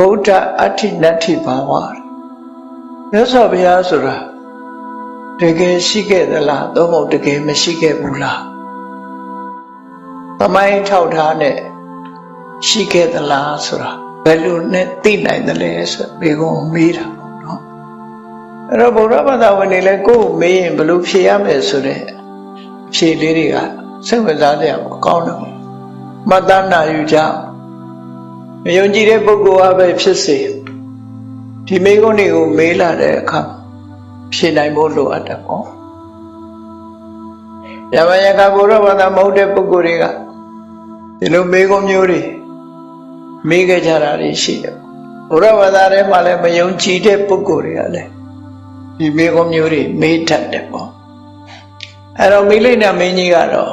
ဗုဒ္ဓအဋ္ဌိနတ္ထိဘာဝမြတ်စွာဘုရားဆိုတာတကယ်ရှိခဲ့သလားသို့မဟုတ်တကယ်မရှိခဲ့ဘူးလားသမိုင်းထောက်ထားနဲ့ရှိခဲ့သလားဆိုတာဘယ်လိုနဲ့သိနိုင်သလဲဆိုဘေကုံမေးတာပေါ့နော်အဲ့တော့ဗုဒ္ဓဘာသာဝင်တွေလည်းကိုယ်ကိုမေးရင်ဘယ်လိုဖြေရမလဲဆိုတဲ့ဖြေလေးတွေကစိတ်ဝင်စားစရာမကောင်းတော့မတ္တနာယူကြအောင် မယုံကြည်တဲ့ပုဂ္ဂိုလ်အပဲဖြစ်စေဒီမိကုံးတွေကိုမေးလာတဲ့အခါဖြေနိုင်ဖို့လိုအပ်တယ်ပေါ့ယမယကဘုရားဘာသာမဟုတ်တဲ့ပုဂ္ဂိုလ်တွေကဒီလိုမိကုံးမျိုးတွေမေးခဲ့ကြတာတွေရှိတယ်ဘုရားဘာသာထဲမှာလည်းမယုံကြည်တဲ့ပုဂ္ဂိုလ်တွေကလည်းဒီမိကုံးမျိုးတွေမေးတတ်တယ်ပေါ့အဲ့တော့မိလိမ့်နာမင်းကြီးကတော့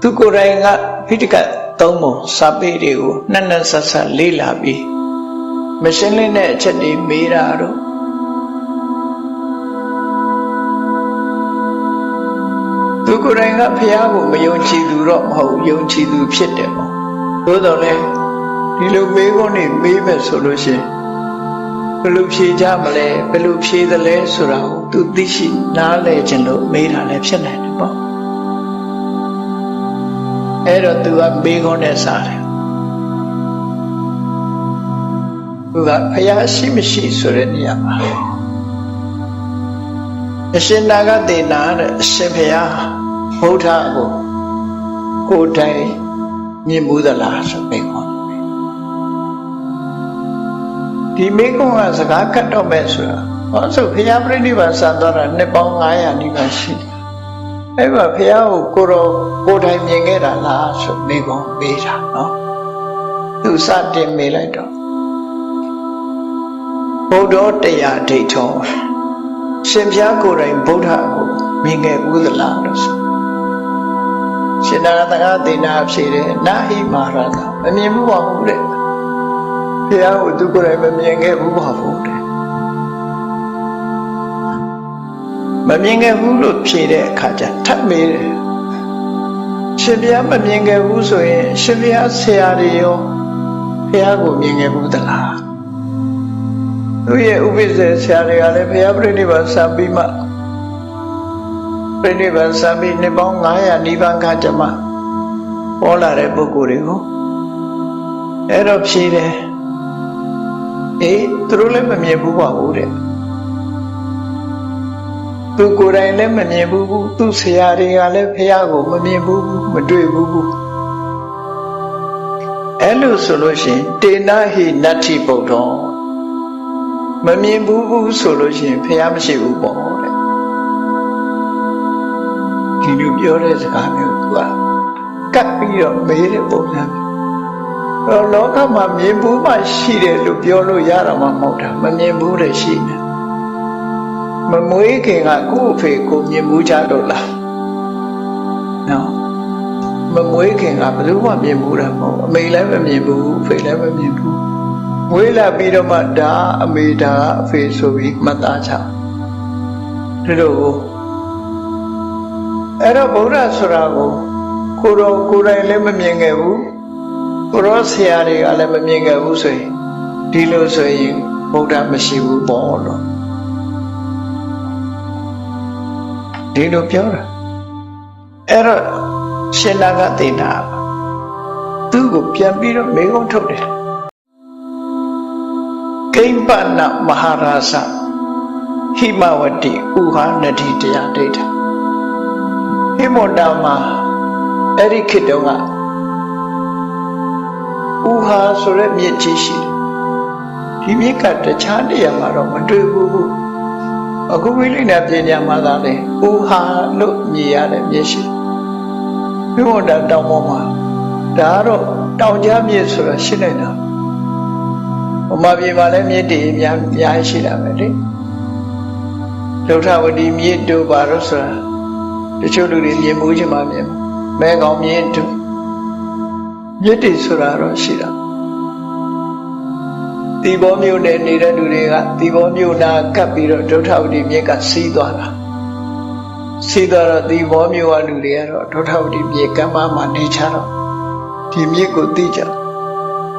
သူကိုယ်တိုင်ကဖိတက သုံးပုံစာပေတွေကိုနှက်နှက်ဆက်ဆက်လေ့လာပြီးမရှင်းလင်းတဲ့အချက်တွေမေးတာတော့သူကိုယ်တိုင်ကဖះကိုမယုံကြည်သူတော့မဟုတ်ယုံကြည်သူဖြစ်တယ်ပေါ့သို့တော်လည်းဒီလိုမေးခွန်းတွေမေးမယ်ဆိုလို့ရှိရင်ဘယ်လိုဖြေကြမလဲဘယ်လိုဖြေသလဲဆိုတာကိုသူသိရှိနားလည်ခြင်းလို့မေးတာလည်းဖြစ်နိုင်တယ်ပေါ့ အဲ့တော့သူကမေးခွန်းနဲ့စားတယ်သူကဖះရှိမရှိဆိုတဲ့နေရာမှာအရှင်နာဂတေနာတဲ့အရှင်ဖះဗုဒ္ဓကိုကိုယ်တိုင်မြင်မှုသလားဆိုမေးခွန်းဒီမေးခွန်းကစကားကတ်တော့မဲ့ဆိုတာဟောဆိုဖះပြိဋိဘံစံသွားတာနှစ်ပေါင်း900နီးပါးရှိတယ် အဲ့မှာဖះကိုကိုတော်ကိုယ်တိုင်မြင်ခဲ့တာလားဆိုမေးခွန်းမေးတာနော်သူစတင်မေးလိုက်တော့ဘုဒ္ဓတရားဒိဋ္ဌောရှင်ဖျားကိုယ်တိုင်ဗုဒ္ဓကိုမြင်ခဲ့ဘူးသလားလို့ဆိုရှင်နာတကသေနာဖြေတယ်နာဟိမာရတာမမြင်ဘူးပါဘူးတဲ့ဖျားကိုသူကိုယ်တိုင်မမြင်ခဲ့ဘူးပါဘူး မမြင်ခဲ့ဘူးလို့ဖြေတဲ့အခါကျထပ်မေးတယ်ရှင်ဖျားမမြင်ခဲ့ဘူးဆိုရင်ရှင်ဖျားဆရာတွေရောဖျားကိုမြင်ခဲ့ဘူးသလားသူရဲ့ဥပိ္ပဇေဆရာတွေကလည်းဘုရားပြိဋိဘံစံပြီးမှပြိဋိဘံစံပြီးနှစ်ပေါင်း900နိဗ္ဗာန်ခါကျမှပေါ်လာတဲ့ပုဂ္ဂိုလ်တွေကိုအဲ့တော့ဖြေတယ်အေးသူတို့လည်းမမြင်ဘူးပါဘူးတဲ့ သူကိုယ်တိုင်လည်းမမြင်ဘူးဘူးသူဆရာတွေကလည်းဘုရားကိုမမြင်ဘူးဘူးမတွေ့ဘူးဘူးအဲ့လိုဆိုလို့ရှိရင်တေနဟိနတ္ထိဗုဒ္ဓောမမြင်ဘူးဘူးဆိုလို့ရှိရင်ဖះမရှိဘူးပေါ့တဲ့ဒီလိုပြောတဲ့စကားမျိုးကကတ်ပြီးတော့မေးတဲ့ပုံစံတော့လောကမှာမြင်ဘူးမှရှိတယ်လို့ပြောလို့ရတော့မှမဟုတ်တာမမြင်ဘူးတဲ့ရှိတယ် မမွေးခင်ကကိုယ့်အဖေကိုမြင်ဘူးကြတော့လားနော်မမွေးခင်ကဘယ်သူမှမြင်ဘူးတာမဟုတ်အမေလည်းမမြင်ဘူးအဖေလည်းမမြင်ဘူးဝေးလာပြီးတော့မှဒါအမေဒါအဖေဆိုပြီးမှတ်သားချဒီလိုအဲ့တော့ဗုဒ္ဓဆိုတာကိုကိုတော်ကိုယ်တိုင်လည်းမမြင်ခဲ့ဘူးကိုရောဆရာတွေကလည်းမမြင်ခဲ့ဘူးဆိုရင်ဒီလိုဆိုရင်ဗုဒ္ဓမရှိဘူးပေါ့လို့ ဒီလိုပြောတာအဲ့တော့ရှင်နာကတေနာသူ့ကိုပြန်ပြီးတော့မေးခွန်းထုတ်တယ်ကိမ္ပနမဟာရာဇဟိမဝတိဥဟာနတိတရားဒိဋ္ဌဟိမန္တာမှာအဲ့ဒီခေတ်တုန်းကဥဟာဆိုတဲ့မြစ်ကြီးရှိတယ်ဒီမြစ်ကတခြားနေရာမှာတော့မတွေ့ဘူး အခုဝိလိနာပညာမှာသာလေဥဟာလို့မြည်ရတဲ့မြစ်ရှိဟိမန္တာတောင်ပေါ်မှာဒါကတော့တောင်ကြားမြစ်ဆိုတာရှိနေတာဗမာပြည်မှာလည်းမြစ်တွေအများအများရှိတာပဲလေဒုထဝတီမြစ်တို့ပါတော့ဆိုတာတချို့လူတွေမြင်မှုချင်းမှမြင်မဲကောင်မြစ်တို့မြစ်တွေဆိုတာတော့ရှိတာ ဒီဘောမျိုးနဲ့နေတဲ့လူတွေကဒီဘောမျိုးနာကပ်ပြီးတော့ဒုထဝတီမြစ်ကစီးသွားတာစီးသွားတော့ဒီဘောမျိုးကလူတွေကတော့ဒုထဝတီမြစ်ကမ်းပါမှာနေချတော့ဒီမြစ်ကိုသိကြ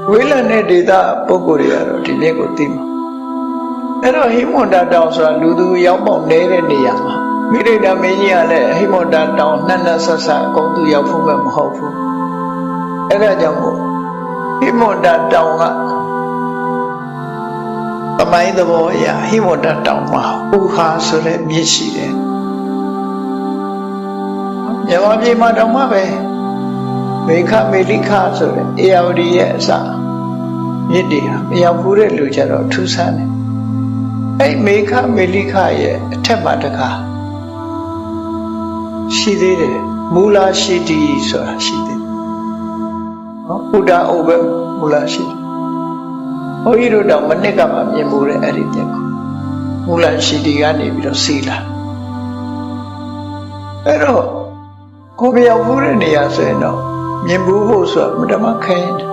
ဝေးလံတဲ့ဒေသပုဂ္ဂိုလ်တွေကတော့ဒီနေ့ကိုသိမှာအဲ့တော့ဟိမွန်တာတောင်ဆိုတာလူသူရောက်ပေါက်နေတဲ့နေရာမှာမိရိဒမင်းကြီးကလည်းဟိမွန်တာတောင်နှက်နှက်ဆက်ဆက်အကုန်သူရောက်ဖို့ပဲမဟုတ်ဘူးအဲ့ဒါကြောင့်မို့ဟိမွန်တာတောင်က ပမိုင်းသဘောအရဟိမွန်တာတောင်မှာဥဟာဆိုတဲ့မြစ်ရှိတယ်မြန်မာပြည်မှာတောင်မှပဲမေခမေလိခဆိုတဲ့အေယာဝတီရဲ့အစမြစ်တွေဟာမရောက်ဘူးတဲ့လူကြတော့ထူးဆန်းတယ်အဲ့မေခမေလိခရဲ့အထက်မှာတကားရှိသေးတယ်မူလာရှိတီဆိုတာရှိသေးတယ်နော်ဥဒ္ဒအိုဘမူလာရှိတီ ဘုန်းကြီးတို့တော့မနစ်ကမှမြင်မှုတဲ့အဲ့ဒီမြစ်ကိုမူလာရှိတီကနေပြီးတော့စီလာအဲ့တော့ကိုမရောက်ဘူးတဲ့နေရာဆိုရင်တော့မြင်ဘူးဖို့ဆိုတော့မတမခိုင်းတယ်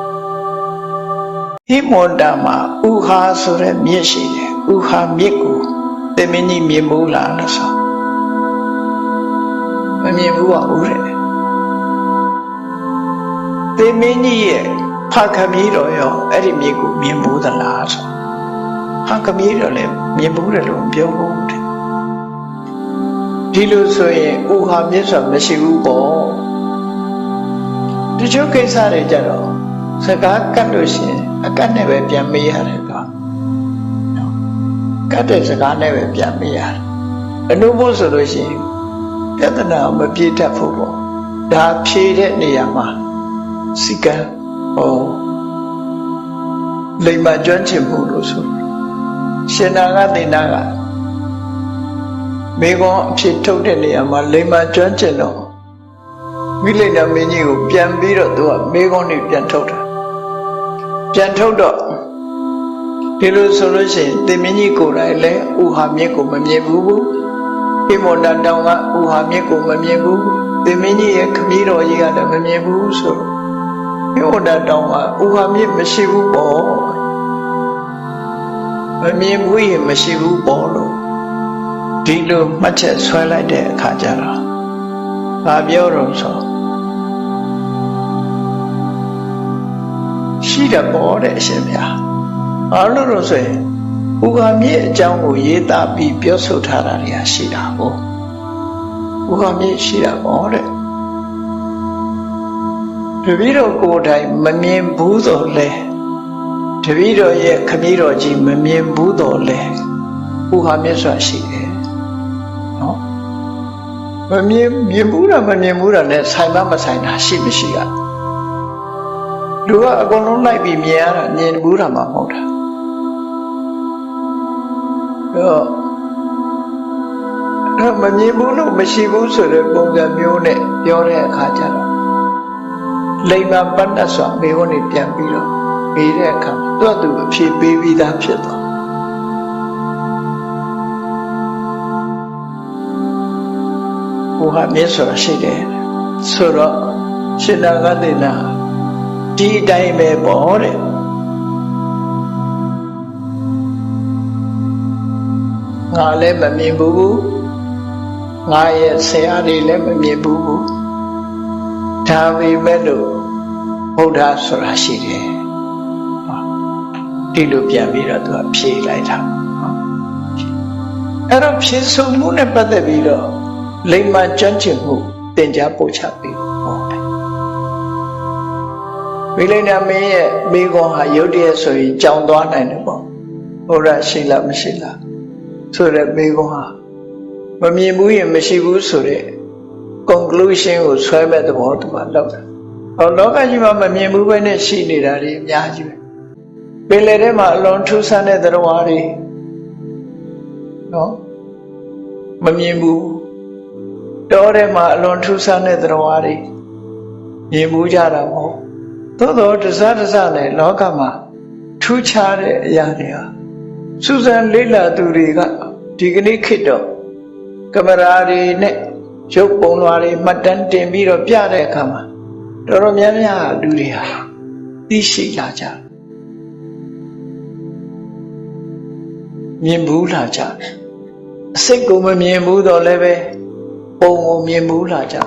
ဟိမွန်တာမှာဥဟာဆိုတဲ့မြစ်ရှိတယ်ဥဟာမြစ်ကိုသင်မင်းကြီးမြင်ဘူးလားလို့ဆိုမမြင်ဘူးပါဦးတဲ့သင်မင်းကြီးရဲ့ ဖခမီးတော်ရောအဲ့ဒီမြစ်ကိုမြင်ဘူးသလားဆိုဖခမီးတော်လည်းမြင်ဘူးတယ်လို့ပြောဘူးတဲ့ဒီလိုဆိုရင်ဥဟာမြစ်ဆိုမရှိဘူးပေါ့တချို့ကိစ္စတွေကြတော့စကားကတ်လို့ရှိရင်အကတ်နဲ့ပဲပြန်မေးရတယ်တော့နော်ကတ်တဲ့စကားနဲ့ပဲပြန်မေးရတယ်အနုဘုဆိုလို့ရှိရင်ပြဿနာမပြေတတ်ဖို့ပေါ့ဒါဖြေတဲ့နေရာမှာစီကံ ဟောလိမ္မာကျွမ်းကျင်မှုလို့ဆိုရှင်နာကတင်နာကမိကွန်အဖြစ်ထုတ်တဲ့နေရာမှာလိမ္မာကျွမ်းကျင်တော့မိလိန်နာမင်းကြီးကိုပြန်ပြီးတော့သူကမိကွန်နေပြန်ထုတ်တာပြန်ထုတ်တော့ဒီလိုဆိုလို့ရှိရင်တင်မင်းကြီးကိုယ်တိုင်လည်းဥဟာမြစ်ကိုမမြင်ဘူးဘူးဣမောတတောင်ကဥဟာမြစ်ကိုမမြင်ဘူးတင်မင်းကြီးရဲ့ခမည်းတော်ကြီးကလည်းမမြင်ဘူးဆိုတော့ဣ မောတတောင်ကဥဟာမြစ်မရှိဘူးပေါ့မမြင်ဘူးရင်မရှိဘူးပေါ့လို့ဒီလိုမှတ်ချက်ဆွဲလိုက်တဲ့အခါကျတော့ဘာပြောတော့ဆိုရှိတယ်ပေါ့တဲ့အရှင်ဗျာဘာလို့လို့ဆိုရင်ဥက္ကမြစ်အကြောင်းကိုရေးသားပြီးပြောဆိုထားတာတွေရှိတာကိုဥက္ကမြစ်ရှိတာပေါ့တဲ့ တပည့်တော်ကိုယ်တိုင်မမြင်ဘူးတော့လဲတပည့်တော်ရဲ့ခမည်းတော်ကြီးမမြင်ဘူးတော့လဲဥက္ကမြစ်ဆိုတာရှိတယ်နော်မမြင်မြင်ဘူးတာမမြင်ဘူးတာနဲ့ဆိုင်မမဆိုင်တာရှိမရှိကလူကအကုန်လုံးလိုက်ပြီးမြင်ရတာမြင်ဘူးတာမှမဟုတ်တာတော့တော့မမြင်ဘူးလို့မရှိဘူးဆိုတဲ့ပုံစံမျိုးနဲ့ပြောတဲ့အခါကျတော့ လိမ္မာပတ္တဆွာမေဝနေပြန်ပြီးတော့ပြီးတဲ့အခါတော့သူအဖြေပေးပြီးသားဖြစ်သွားဟိုဟာမြစ်ဆိုတာရှိတယ်ဆိုတော့ရှင်နာဂတိနာဒီအတိုင်းပဲပေါ့တဲ့ငါလည်းမမြင်ဘူးငါရဲ့ဆရာတွေလည်းမမြင်ဘူး ဒါပေမဲ့လို့ဘုရားဆိုတာရှိတယ်ဒီလိုပြန်ပြီးတော့သူကဖြေလိုက်တာအဲ့တော့ဖြေဆိုမှုနဲ့ပတ်သက်ပြီးတော့လိမ္မာကြမ်းကျင်မှုတင် जा ပို့ချပြီးဟောတယ်မိလိန်နာမင်းရဲ့မိကွန်ဟာရုတ်တရက်ဆိုရင်ကြောင်သွားနိုင်တယ်ပေါ့ဘုရားရှိလားမရှိလားဆိုတဲ့မိကွန်ဟာမမြင်ဘူးရင်မရှိဘူးဆိုတဲ့ conclusion ကိုဆွဲမဲ့သဘောတူပါလောက်တာဟောလောကကြီးမှာမမြင်ဘူးပဲနဲ့ရှိနေတာတွေအများကြီးပဲပင်လယ်ထဲမှာအလွန်ထူးဆန်းတဲ့သတ္တဝါတွေနော်မမြင်ဘူးတောထဲမှာအလွန်ထူးဆန်းတဲ့သတ္တဝါတွေမြင်ဘူးကြတာမဟုတ်သို့တော့တစားတစားနဲ့လောကမှာထူးခြားတဲ့အရာတွေဟာစူးစမ်းလေ့လာသူတွေကဒီကနေ့ခေတ်တော့ကင်မရာတွေနဲ့ ရုပ်ပုံလွှာတွေမှတ်တမ်းတင်ပြီးတော့ပြတဲ့အခါမှာတော်တော်များများလူတွေဟာသိရှိလာကြမြင်ဘူးလာကြအစိတ်ကိုမမြင်ဘူးတော့လည်းပဲပုံကိုမြင်ဘူးလာကြ